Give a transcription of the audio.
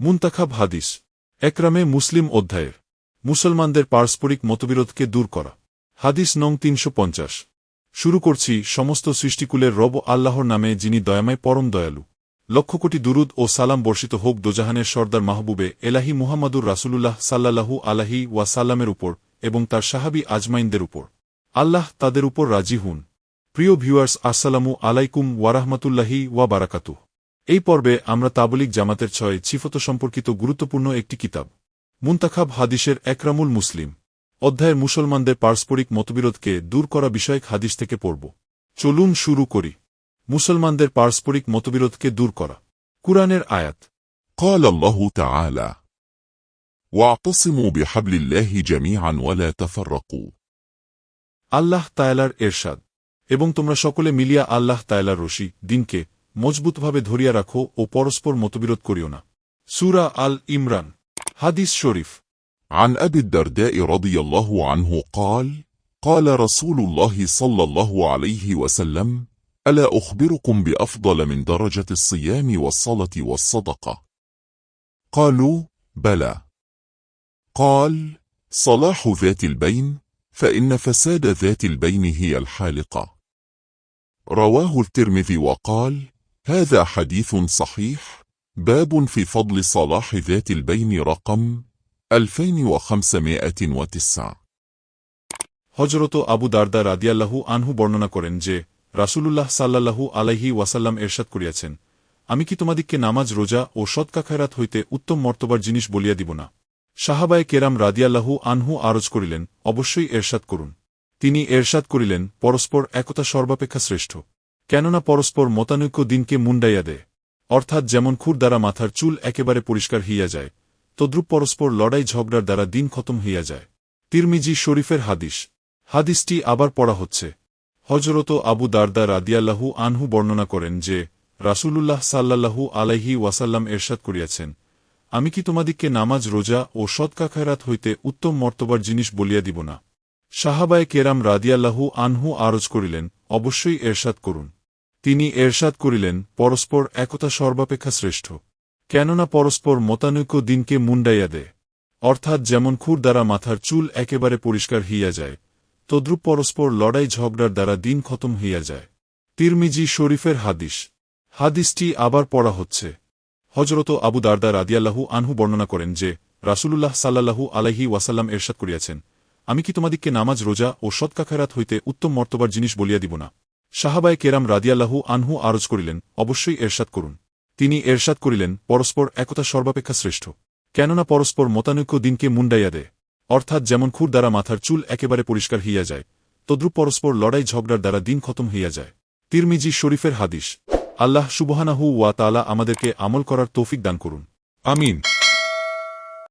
মুন্তাখাব হাদিস, একরামে মুসলিম অধ্যায়ের। মুসলমানদের পারস্পরিক মতবিরোধকে দূর করা। হাদিস নং তিনশো পঞ্চাশ। শুরু করছি সমস্ত সৃষ্টিকুলের রব আল্লাহর নামে যিনি দয়াময় পরম দয়ালু। লক্ষ কোটি দুরুদ ও সালাম বর্ষিত হোক দোজাহানের সর্দার মাহবুবে এলাহি মুহাম্মাদুর রাসূলুল্লাহ সাল্লাল্লাহু আলাহি ওয়াসাল্লামের উপর এবং তার সাহাবি আজমাইনদের উপর। আল্লাহ তাদের উপর রাজি হুন। প্রিয় ভিউয়ার্স, আসসালামু আলাইকুম ওয়ারাহমাতুল্লাহি ওয়া বারাকাতুহ। এই পর্বে আমরা তাবলিক জামাতের ছয় ছিফত সম্পর্কিত গুরুত্বপূর্ণ একটি কিতাব মুন্তাখাব হাদিসের একরামুল মুসলিম অধ্যায়ের মুসলমানদের পারস্পরিক মতবিরোধকে দূর করা বিষয়ক হাদিস থেকে পড়ব চলুন শুরু করি মুসলমানদের পারস্পরিক মতবিরোধকে দূর করা কুরআনের আয়াত قال الله تعالى واعتصموا بحبل الله جميعا ولا تفرقوا আল্লাহ তায়ালার এরশাদ এবং তোমরা সকলে মিলিয়া আল্লাহ তায়ালার রশি দিনকে মজবুতভাবে ধরিয়া রাখো ও পরস্পর মতবিরোধ করিও না সুরা আল ইমরান হাদিস শরীফ عن أبي الدرداء رضي الله عنه قال قال رسول الله صلى الله عليه وسلم ألا أخبركم بأفضل من درجة الصيام والصلاة والصدقة قالوا بلى قال صلاح ذات البين فإن فساد ذات البين هي الحالقة رواه الترمذي وقال هذا حديث صحيح باب في فضل صلاح ذات البين رقم 2509 হজরত আবু দারদা রাদিয়াল্লাহু আনহু বর্ণনা করেন যে রাসূলুল্লাহ সাল্লাল্লাহু আলাইহি ওয়াসাল্লাম এরশাদ করিয়াছেন আমি কি তোমাদিগকে নামাজ রোজা ও সৎকা খায়রাত হইতে উত্তম মর্তবার জিনিস বলিয়া দিব না সাহাবায়ে কেরাম রাদিয়াল্লাহু আনহু আরজ করিলেন অবশ্যই এরশাদ করুন তিনি এরশাদ করিলেন পরস্পর একতা সর্বাপেক্ষা শ্রেষ্ঠ কেননা পরস্পর মতানৈক্য দিনকে মুন্ডাইয়া দেয়, অর্থাৎ যেমন খুর দ্বারা মাথার চুল একেবারে পরিষ্কার হইয়া যায়, তদ্রুপ পরস্পর লড়াই ঝগড়ার দ্বারা দিন খতম হইয়া যায়। তিরমিজি শরীফের হাদিস। হাদিসটি আবার পড়া হচ্ছে। হজরত আবু দারদা রাদিয়াল্লাহু আনহু বর্ণনা করেন যে, রাসূলুল্লাহ সাল্লাল্লাহু আলাইহি ওয়াসাল্লাম এরশাদ করিয়াছেন, আমি কি তোমাদিগকে নামাজ, রোজা ও সৎকা খায়রাত হইতে উত্তম মর্তবার জিনিস বলিয়া দিব না? সাহাবায় কেরাম রাদিয়াল্লাহু আনহু আরজ করিলেন অবশ্যই এরশাদ করুন। তিনি এরশাদ করিলেন, পরস্পর একতা সর্বাপেক্ষা শ্রেষ্ঠ। কেননা পরস্পর মতানৈক্য দিনকে মুন্ডাইয়া দেয়। অর্থাৎ যেমন খুর দ্বারা মাথার চুল একেবারে পরিষ্কার হইয়া যায়, তদ্রুপ পরস্পর লড়াই ঝগড়ার দ্বারা দিন খতম হইয়া যায়। তিরমিজি শরীফের হাদিস। হাদিসটি আবার পড়া হচ্ছে। হজরত আবু দারদা রাদিয়াল্লাহু আনহু বর্ণনা করেন যে, রাসূলুল্লাহ সাল্লাল্লাহু আলাইহি ওয়াসাল্লাম এরশাদ করিয়াছেন আমি কি তোমাদিগকে নামাজ, রোজা ও সৎকা খায়রাত হইতে উত্তম মর্তবার জিনিস বলিয়া দিব না? সাহাবায়ে কেরাম রাদিয়াল্লাহু আনহু আরজ করিলেন, অবশ্যই এরশাদ করুন। তিনি এরশাদ করিলেন, পরস্পর একতা সর্বাপেক্ষা শ্রেষ্ঠ। কেননা পরস্পর মতানৈক্য দিনকে মুন্ডাইয়া দেয়। অর্থাৎ যেমন খুর দ্বারা মাথার চুল একেবারে পরিষ্কার হইয়া যায়, তদ্রুপ পরস্পর লড়াই ঝগড়ার দ্বারা দিন খতম হইয়া যায়। তিরমিজি শরীফের হাদিস, আল্লাহ সুবহানাহু ওয়া তালা আমাদেরকে আমল করার তৌফিক দান করুন। আমিন।